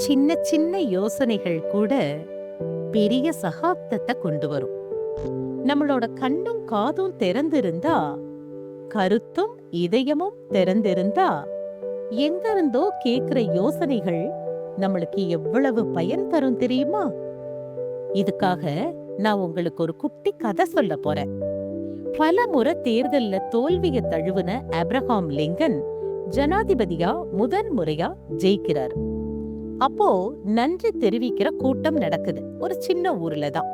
சின்ன சின்ன யோசனைகள் கூட பெரிய சகாப்தத்தை கொண்டு வரும். நம்மளோட கண்ணும் காதும் திறந்திருந்தா கருத்தும் இதயமும் திறந்திருந்தா எங்கிருந்தோ கேக்குற யோசனைகள் நம்மளுக்கு எவ்வளவு பயன் தரும் தெரியுமா? இதுக்காக நான் உங்களுக்கு ஒரு குட்டி கதை சொல்ல போறேன். பல முறை தேர்தல்ல தோல்விய தழுவுன அப்ரஹாம் லிங்கன் ஜனாதிபதியா முதன் முறையா ஜெயிக்கிறார். அப்போ நன்றி தெரிவிக்கிற கூட்டம் நடக்குது. ஒரு சின்ன ஊர்ல தான்.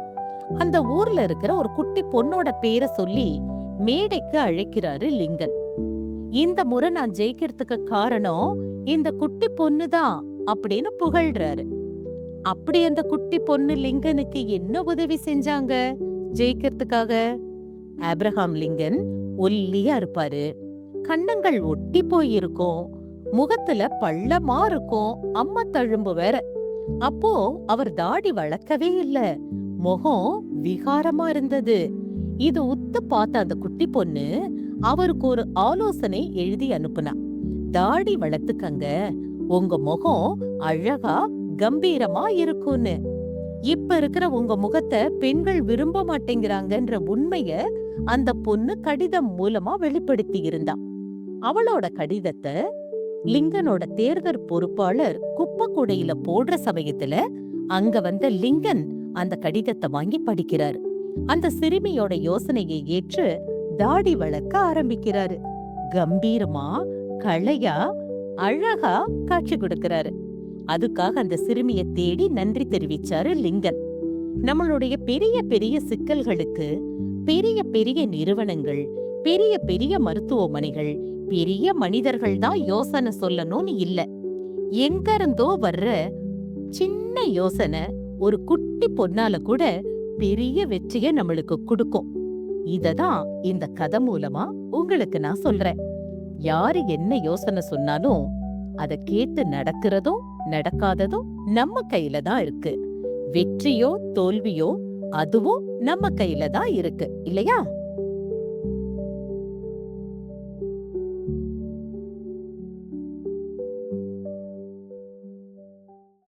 அந்த ஊர்ல இருக்கிற ஒரு குட்டி பொண்ணோட பேரை சொல்லி மேடைக்கு அழைக்கிறாரு லிங்கன். இந்த முறை நான் ஜெயிக்கிறதுக்கு காரணம் இந்த குட்டி பொண்ணு தான் அப்படின்னு புகழ்றாரு. அப்படி அந்த குட்டி பொண்ணு லிங்கனுக்கு என்ன உதவி செஞ்சாங்க ஜெயிக்கிறதுக்காக? ஆப்ரஹாம் லிங்கன் ஒல்லியா இருப்பாரு. கண்ணங்கள் ஒட்டி போயிருக்கும். முகத்துல பள்ளமா இருக்கும். அம்மா தழும்பு வேற. அப்போ அவர் தாடி வளர்க்கவே இல்ல. முகம் விகாரமா இருந்தது. இது உத்து பார்த்த அந்த குட்டி பொண்ணு அவருக்கு ஒரு ஆலோசனை எழுதி அனுப்புனா. தாடி வளர்த்துக்கங்க. உங்க முகம் அழகா கம்பீரமா இருக்கும்னு. இப்ப இருக்கிற உங்க முகத்தை பெண்கள் விரும்ப மாட்டேங்கிறாங்கன்ற உண்மைய அந்த பொண்ணு கடிதம் மூலமா வெளிப்படுத்தி இருந்தா. அவளோட கடிதத்தை லிங்கனோட தேர்தல் பொறுப்பாளர் குப்பை கூடையில போடுற சமயத்துல அங்க வந்த லிங்கன் அந்த கடிதத்தை வாங்கி படிக்கிறாரு. அந்த சிறுமியோட யோசனையை ஏற்று தாடி வளர்க்க ஆரம்பிக்கிறாரு. கம்பீரமா களையா அழகா காட்சி கொடுக்கிறாரு. அதுக்காக அந்த சிறுமிய தேடி நன்றி தெரிவிச்சாரு லிங்கன். நம்மளுடைய பெரிய பெரிய சிக்கல்களுக்கு பெரிய பெரிய நிறுவனங்கள் பெரிய பெரிய மருத்துவமனைகள் பெரிய மனிதர்கள் தான் யோசனை சொல்லணும்னு இல்ல. எங்க இருந்தோ வர்ற சின்ன யோசனை ஒரு குட்டி பொண்ணால கூட பெரிய வெற்றிய நம்மளுக்கு கொடுக்கும். இததான் இந்த கதை மூலமா உங்களுக்கு நான் சொல்றேன். யாரு என்ன யோசனை சொன்னாலும் அதை கேட்டு நடக்கிறதும் நடக்காததும் நம்ம கையில தான் இருக்கு. வெற்றியோ தோல்வியோ அதுவும் நம்ம கையில தான் இருக்கு. இல்லையா?